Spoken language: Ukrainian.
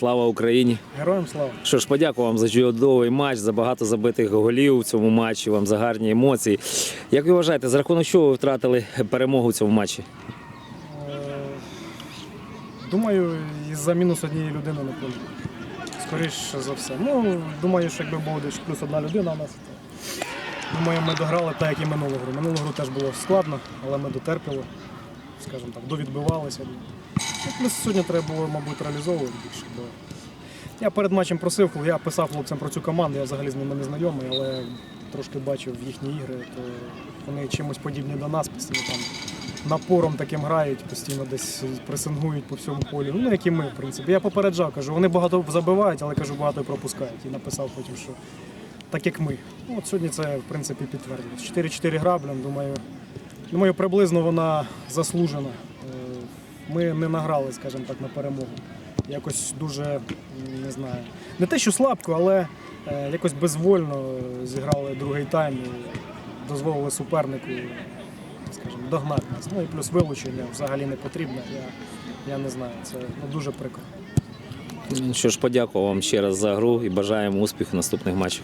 слава Україні! Героям слава! Що ж, подякую вам за чудовий матч, за багато забитих голів у цьому матчі, вам за гарні емоції. Як ви вважаєте, за рахунок чого ви втратили перемогу в цьому матчі? Е, Думаю, із-за мінус однієї людини на полі. Скоріше за все. Ну, думаю, що якби було десь плюс одна людина у нас, то думаю, ми дограли так, як і минулу гру. Минулу гру теж було складно, але ми дотерпіли, скажімо так, довідбивалися. Плюс сьогодні треба було, мабуть, реалізовувати більше. Бо я перед матчем просив, коли я писав хлопцям про цю команду, я взагалі з ними не знайомий, але трошки бачив їхні ігри, то вони чимось подібні до нас, постійно там напором таким грають, постійно десь пресингують по всьому полі. Ну, як і ми, в принципі. Я попереджав, кажу, вони багато забивають, але кажу, багато і пропускають. І написав потім, що так як ми. Ну, от сьогодні це, в принципі, підтвердилось. 4-4 гра, думаю, думаю, приблизно вона заслужена. Ми не награли, скажімо так, на перемогу. Якось дуже, не знаю, не те, що слабко, але е, якось безвольно зіграли другий тайм і дозволили супернику скажімо, догнати нас. Ну і плюс вилучення взагалі не потрібно. Я, я не знаю, це ну, дуже прикро. Що ж, подякую вам ще раз за гру і бажаємо успіху в наступних матчах.